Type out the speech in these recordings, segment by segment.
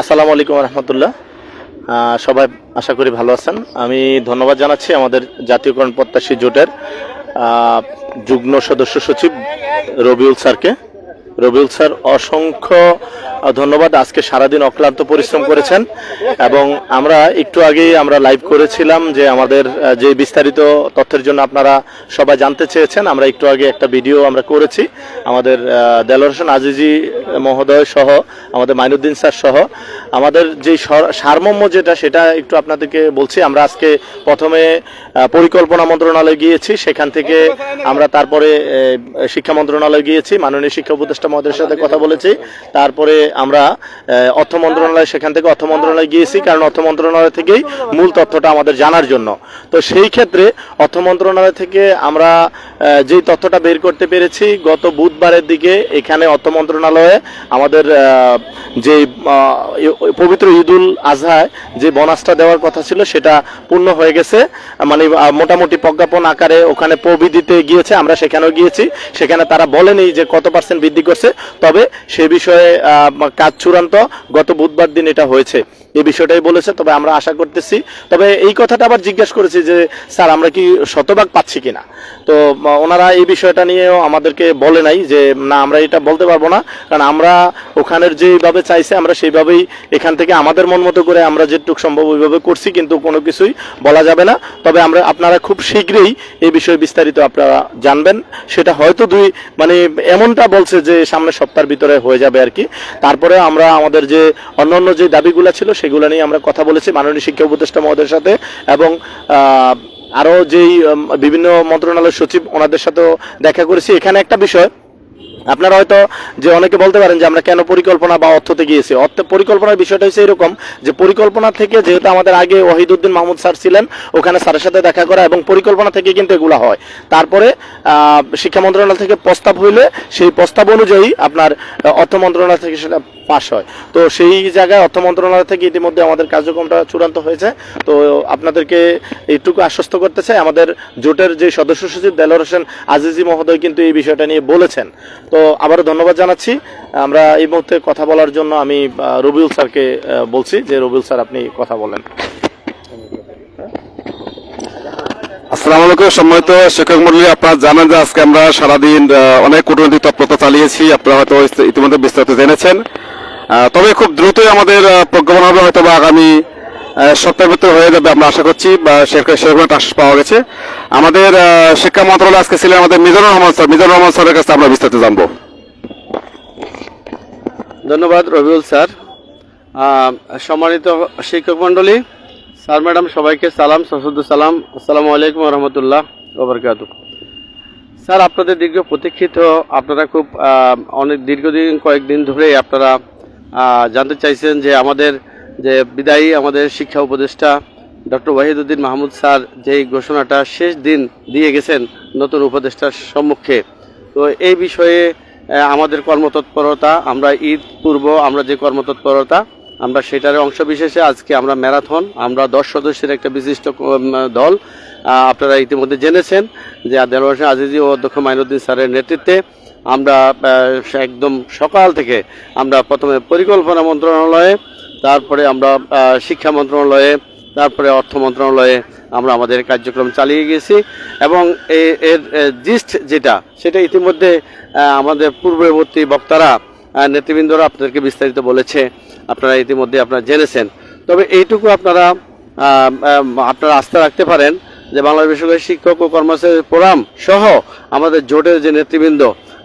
আসসালামু আলাইকুম রহমতুল্লাহ। সবাই আশা করি ভালো আছেন। আমি ধন্যবাদ জানাচ্ছি আমাদের জাতীয়করণ প্রত্যাশী জোটের যুগ্ম সদস্য সচিব রবিউল স্যারকে। রবিউল স্যার, অসংখ্য ধন্যবাদ আজকে সারাদিন অক্লান্ত পরিশ্রম করেছেন। এবং আমরা একটু আগেই আমরা লাইভ করেছিলাম যে আমাদের যে বিস্তারিত তথ্যের জন্য আপনারা সবাই জানতে চেয়েছেন আমরা একটু আগে একটা ভিডিও আমরা করেছি। আমাদের আহ, হোসেন আজিজি মহোদয় সহ আমাদের মাইনুদ্দিন স্যার সহ। আমাদের যে সর- সারমর্ম যেটা সেটা একটু আপনাদেরকে বলছি। আমরা আজকে প্রথমে পরিকল্পনা মন্ত্রণালয়ে গিয়েছি। সেখান থেকে আমরা তারপরে শিক্ষা মন্ত্রণালয়ে গিয়েছি। মাননীয় শিক্ষা উপদেষ্টা মহোদয়ের সাথে কথা বলেছি। তারপরে আমরা অর্থ মন্ত্রণালয় সেখান থেকে অর্থ মন্ত্রণালয়ে গিয়েছি, কারণ অর্থ মন্ত্রণালয় থেকেই মূল তথ্যটা আমাদের জানার জন্য। তো সেই ক্ষেত্রে অর্থ মন্ত্রণালয় থেকে আমরা যেই তথ্যটা বের করতে পেরেছি, গত বুধবারের দিকে এখানে অর্থ মন্ত্রণালয়ে আমাদের যে পবিত্র ঈদুল আজহায় যে বোনাসটা দেওয়ার কথা ছিল, সেটা পূর্ণ হয়ে গেছে। মানে মোটামুটি প্রজ্ঞাপন আকারে ওখানে প্রবিধিতে গিয়েছে, আমরা সেখানেও গিয়েছি। সেখানে তারা বলেনি যে কত পার্সেন্ট বৃদ্ধি করছে। তবে সে বিষয়ে কাজ চূড়ান্ত গত বুধবার দিন এটা হয়েছে। এই বিষয়টাই বলেছে, তবে আমরা আশা করতেছি। তবে এই কথাটা আবার জিজ্ঞাসা করেছি যে, স্যার, আমরা কি শতভাগ পাচ্ছি কিনা? তো, ওনারা এই বিষয়টা নিয়েও আমাদেরকে বলে নাই যে, না, আমরা এটা বলতে পারব না। কারণ আমরা ওখানের যেভাবে চাইছে, আমরা সেইভাবেই এখান থেকে আমাদের মন মতো করে আমরা যেটুক সম্ভব ওইভাবে করছি, কিন্তু কোনো কিছুই বলা যাবে না। তবে আমরা, আপনারা খুব শীঘ্রই এই বিষয়ে বিস্তারিত আপনারা জানবেন। সেটা হয়তো দুই মানে এমনটা বলছে যে, সামনের সপ্তাহের ভিতরে হয়ে যাবে আর কি। তারপরে আমরা আমাদের যে অন্যান্য যে দাবিগুলো ছিল সেগুলো নিয়ে আমরা কথা বলেছি মাননীয় শিক্ষা উপদেষ্টা মহোদয়ের সাথে এবং আরও যেই বিভিন্ন মন্ত্রণালয়ের সচিব ওনাদের সাথেও দেখা করেছি। এখানে একটা বিষয় আপনারা হয়তো যে অনেকে বলতে পারেন যে আমরা কেন পরিকল্পনা বা অর্থতে গিয়েছি। অর্থ পরিকল্পনার বিষয়টা হচ্ছে এরকম যে পরিকল্পনা থেকে যেহেতু আমাদের আগে ওয়াহিদুদ্দিন মাহমুদ স্যার ছিলেন, ওখানে স্যারের সাথে দেখা করা এবং পরিকল্পনা থেকে কিন্তু এগুলো হয়। তারপরে শিক্ষা মন্ত্রণালয় থেকে প্রস্তাব হইলে সেই প্রস্তাব অনুযায়ী আপনার অর্থ মন্ত্রণালয় থেকে সেটা পাশ হয়। তো সেই জায়গায় অর্থ মন্ত্রণালয় থেকে ইতিমধ্যে আমাদের কার্যক্রমটা চূড়ান্ত হয়েছে। তো আপনাদেরকে এইটুকু আশ্বস্ত করতে চাই। আমাদের জোটের যে সদস্য সচিব দেলোয়ার হোসেন আজিজি মহোদয় কিন্তু এই বিষয়টা নিয়ে বলেছেন। তো আবারও ধন্যবাদ জানাচ্ছি। আমরা এই মুহূর্তে কথা বলার জন্য আমি রবিউল স্যারকে বলছি যে, রবিউল স্যার, আপনি কথা বলেন। আসসালামু আলাইকুম, সম্মানিত শিক্ষক মন্ডলী, আপনারা জানেন যে আজকে আমরা সারাদিন অনেক কূটনৈতিক তৎপরতা চালিয়েছি, আপনারা হয়তো ইতিমধ্যে বিস্তারিত জেনেছেন। তবে খুব দ্রুতই আমাদের প্রজ্ঞাপন হবে হয়তো বা আগামী সপ্তাহের হয়ে যাবে, আমরা আশা করছি, বা সেরকম একটা আশ্বাস পাওয়া গেছে। আমাদের শিক্ষা মন্ত্রণালয় আজকে ছিলেন আমাদের মিজানুর রহমান স্যার। মিজানুর রহমান স্যারের কাছে আমরা বিস্তারিত জানব। ধন্যবাদ রবিউল স্যার। সম্মানিত শিক্ষক মণ্ডলী, স্যার, ম্যাডাম, সবাইকে সালাম সসুদ্দ সালাম। আসসালামু আলাইকুম রহমতুল্লাহ ওবরকাত স্যার, আপনাদের দীর্ঘ প্রতীক্ষিত, আপনারা খুব অনেক দীর্ঘদিন, কয়েকদিন ধরে আপনারা জানতে চাইছেন যে আমাদের যে বিদায়ী আমাদের শিক্ষা উপদেষ্টা ডক্টর ওয়াহিদুদ্দিন মাহমুদ স্যার যেই ঘোষণাটা শেষ দিন দিয়ে গেছেন নতুন উপদেষ্টার সম্মুখে। তো এই বিষয়ে আমাদের কর্মতৎপরতা, আমরা ঈদ পূর্ব, আমরা যে কর্মতৎপরতা, আমরা সেটার অংশ বিশেষে আজকে আমরা ম্যারাথন, আমরা দশ সদস্যের একটা বিশিষ্ট দল আপনারা ইতিমধ্যে জেনেছেন যে হোসেন আজিজি ও অধ্যক্ষ মাইনুদ্দিন স্যারের নেতৃত্বে আমরা একদম সকাল থেকে আমরা প্রথমে পরিকল্পনা মন্ত্রণালয়ে তারপরে আমরা শিক্ষা মন্ত্রণালয়ে, তারপরে অর্থ মন্ত্রণালয়ে আমরা আমাদের কার্যক্রম চালিয়ে গেছি এবং এর জিস্ট যেটা, সেটা ইতিমধ্যে আমাদের পূর্ববর্তী বক্তারা নেতৃবৃন্দরা আপনাদেরকে বিস্তারিত বলেছে, আপনারা ইতিমধ্যে আপনারা জেনেছেন। তবে এইটুকু আপনারা আপনারা আস্থা রাখতে পারেন যে বাংলা বেসরকারি শিক্ষক ও কর্মচারী ফোরাম সহ আমাদের জোটের যে নেতৃবৃন্দ,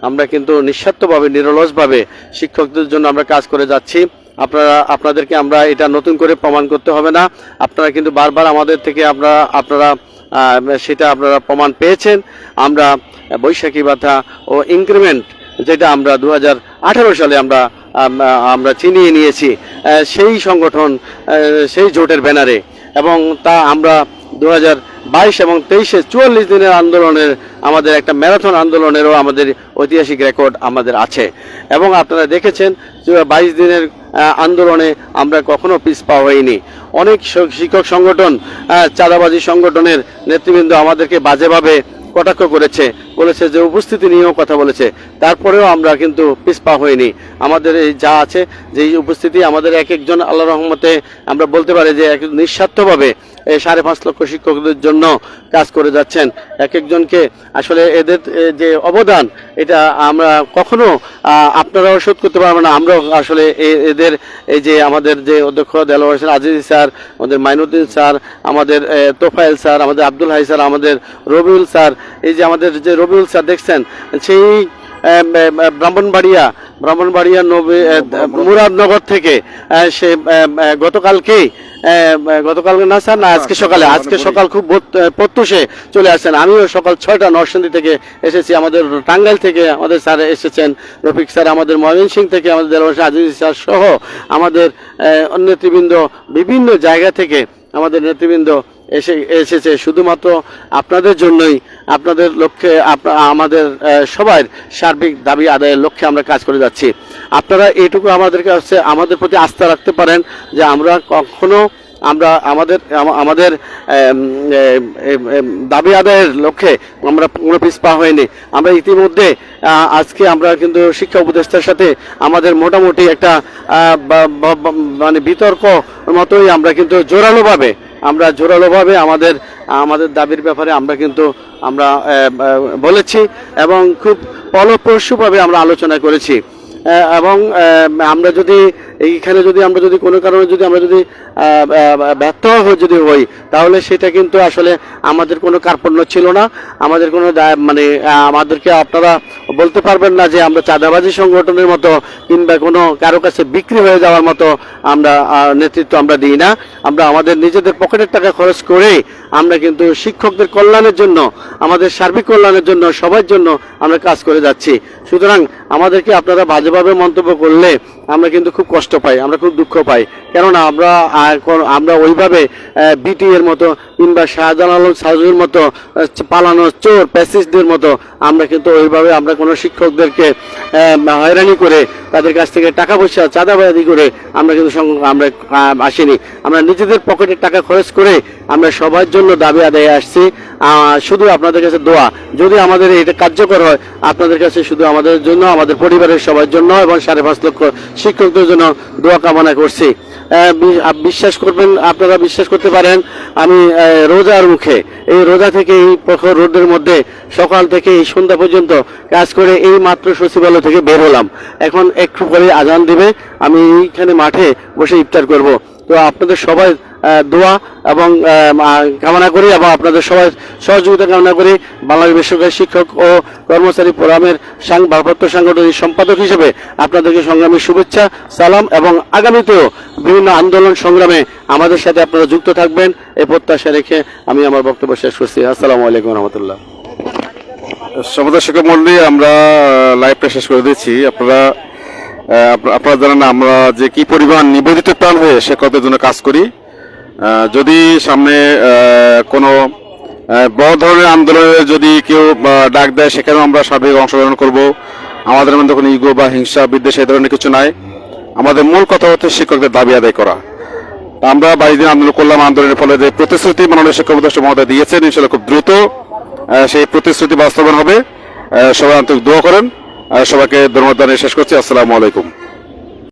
আমরা কিন্তু নিঃস্বার্থভাবে, নিরলসভাবে শিক্ষকদের জন্য আমরা কাজ করে যাচ্ছি। আপনারা, আপনাদেরকে আমরা এটা নতুন করে প্রমাণ করতে হবে না। আপনারা কিন্তু বারবার আমাদের থেকে আপনারা আপনারা সেটা আপনারা প্রমাণ পেয়েছেন। আমরা বৈশাখী ভাতা ও ইনক্রিমেন্ট যেটা আমরা দু হাজার আঠারো সালে আমরা আমরা চিনিয়ে নিয়েছি সেই সংগঠন সেই জোটের ব্যানারে। এবং তা আমরা দু বাইশ এবং তেইশে চুয়াল্লিশ দিনের আন্দোলনের, আমাদের একটা ম্যারাথন আন্দোলনেরও আমাদের ঐতিহাসিক রেকর্ড আমাদের আছে। এবং আপনারা দেখেছেন বাইশ দিনের আন্দোলনে আমরা কখনো পিছপা হইনি। অনেক শিক্ষক সংগঠন চাঁদাবাজি সংগঠনের নেতৃবৃন্দ আমাদেরকে বাজেভাবে কটাক্ষ করেছে। বলেছে যে, উপস্থিতি নিয়েও কথা বলেছে। তারপরেও আমরা কিন্তু পিছপা হইনি। আমাদের এই যা আছে, যে উপস্থিতি আমাদের এক একজন আল্লাহ রহমতে আমরা বলতে পারি যে, এক নিঃস্বার্থভাবে সাড়ে পাঁচ লক্ষ শিক্ষকদের জন্য কাজ করে যাচ্ছেন। এক একজনকে আসলে এদের যে অবদান এটা আমরা কখনো আপনারাও শোধ করতে পারব না। আমরাও আসলে এদের এই যে আমাদের যে অধ্যক্ষ দেলোয়ার হোসেন আজিজ স্যার আমাদের মাইনুদ্দিন স্যার আমাদের এ, তোফায়েল স্যার আমাদের আব্দুল হাই স্যার আমাদের রবিউল স্যার এই যে আমাদের যে রবিউল স্যার দেখছেন সেই ব্রাহ্মণবাড়িয়া ব্রাহ্মণবাড়িয়া নবী মুরাদনগর থেকে সে গতকালকেই গতকালকে না স্যার না আজকে সকালে। আজকে সকাল খুব প্রত্যুষে চলে আসছেন। আমিও সকাল ছয়টা নরসিংদী থেকে এসেছি। আমাদের টাঙ্গাইল থেকে আমাদের স্যার এসেছেন রফিক স্যার আমাদের ময়মনসিং থেকে আমাদের দেলবাসী আজিজ স্যার সহ আমাদের নেতৃবৃন্দ বিভিন্ন জায়গা থেকে আমাদের নেতৃবৃন্দ এসে এসেছে। শুধুমাত্র আপনাদের জন্যই আপনাদের লক্ষ্যে আমাদের সবার সার্বিক দাবি আদায়ের লক্ষ্যে আমরা কাজ করে যাচ্ছি। আপনারা এইটুকু আমাদের কাছে আমাদের প্রতি আস্থা রাখতে পারেন যে আমরা কখনো আমরা আমাদের আমাদের দাবি আদায়ের লক্ষ্যে আমরা কোনো পিছপা হয়নি। আমরা ইতিমধ্যে আজকে আমরা কিন্তু শিক্ষা উপদেষ্টার সাথে আমাদের মোটামুটি একটা মানে বিতর্ক মতোই আমরা কিন্তু জোরালোভাবে, আমরা জোরালোভাবে আমাদের আমাদের দাবির ব্যাপারে আমরা কিন্তু আমরা বলেছি এবং খুব ফলপ্রসূভাবে আমরা আলোচনা করেছি। এবং আমরা যদি এইখানে যদি আমরা যদি কোনো কারণে যদি আমরা যদি ব্যর্থ হয়ে যদি হই, তাহলে সেটা কিন্তু আসলে আমাদের কোনো কার্পণ্য ছিল না। আমাদের কোনো মানে আমাদেরকে আপনারা বলতে পারবেন না যে আমরা চাঁদাবাজি সংগঠনের মতো কিংবা কোনো কারও কাছে বিক্রি হয়ে যাওয়ার মতো আমরা নেতৃত্ব আমরা দিই না। আমরা আমাদের নিজেদের পকেটের টাকা খরচ করে আমরা কিন্তু শিক্ষকদের কল্যাণের জন্য, আমাদের সার্বিক কল্যাণের জন্য, সবার জন্য আমরা কাজ করে যাচ্ছি। সুতরাং আমাদেরকে আপনারা বাজেভাবে মন্তব্য করলে আমরা কিন্তু খুব কষ্ট পাই আমরা খুব দুঃখ পাই। কেননা আমরা আমরা ওইভাবে বিটি এর মতো কিংবা শাহজাহান আলম সাজুর মতো পালানো চোর প্যাসিসদের মতো আমরা কিন্তু ওইভাবে আমরা কোনো শিক্ষকদেরকে হয়রানি করে তাদের কাছ থেকে টাকা পয়সা চাঁদাবাদি করে আমরা কিন্তু আমরা আসিনি। আমরা নিজেদের পকেটের টাকা খরচ করে আমরা সবার জন্য দাবি আদায় আসছি। শুধু আপনাদের কাছে দোয়া। যদি আমাদের এটা কার্যকর হয়, আপনাদের কাছে শুধু আমাদের জন্য, আমাদের পরিবারের সবার জন্য এবং সাড়ে পাঁচ লক্ষ শিক্ষকদের জন্য দোয়া কামনা করছি। বিশ্বাস করবেন, আপনারা বিশ্বাস করতে পারেন, আমি রোজার মুখে, এই রোজা থেকে এই প্রখর রোদের মধ্যে, সকাল থেকে এই সন্ধ্যা পর্যন্ত কাজ করে এই মাত্র সচিবালয় থেকে বের হলাম। এখন একটু পরে আজান দিবে, আমি এইখানে মাঠে বসে ইফতার করব। তো আপনাদের সবাই দোয়া এবং কামনা করি এবং আপনাদের সবাই সহযোগিতা কামনা করি বাংলাদেশ বেসরকারি শিক্ষক ও কর্মচারী ফোরামের সাং- ভারপ্রাপ্ত সাংগঠনিক সম্পাদক হিসেবে আপনাদেরকে সংগ্রামের শুভেচ্ছা, সালাম এবং আগামীতেও বিভিন্ন আন্দোলন সংগ্রামে আমাদের সাথে আপনারা যুক্ত থাকবেন। এই প্রত্যাশা রেখে আমি আমার বক্তব্য শেষ করছি। আসসালামু আলাইকুম রহমতুল্লাহ। সমাজের শিক্ষক মন্ডলী আমরা লাইভটা শেষ করে দিচ্ছি। আপনারা আপনারা জানেন আমরা যে কি পরিমাণ নিবেদিত প্রাণ হয়ে শিক্ষকদের জন্য কাজ করি। যদি সামনে কোনো বড় ধরনের আন্দোলনে যদি কেউ ডাক দেয়, সেখানেও আমরা সার্বিক অংশগ্রহণ করব। আমাদের মধ্যে কোনো ইগো বা হিংসা, বিদ্বেষ এই ধরনের কিছু নাই। আমাদের মূল কথা হচ্ছে শিক্ষকদের দাবি আদায় করা। আমরা বাইশ দিন আন্দোলন করলাম। আন্দোলনের ফলে যে প্রতিশ্রুতি মাননীয় শিক্ষক উপদেষ্টা মহোদয় দিয়েছেন ইনশাল্লাহ খুব দ্রুত সেই প্রতিশ্রুতি বাস্তবায়ন হবে। সবাই আন্তরিক দোয়া করেন। সবাইকে ধন্যবাদ শেষ করছি। আসসালামু আলাইকুম।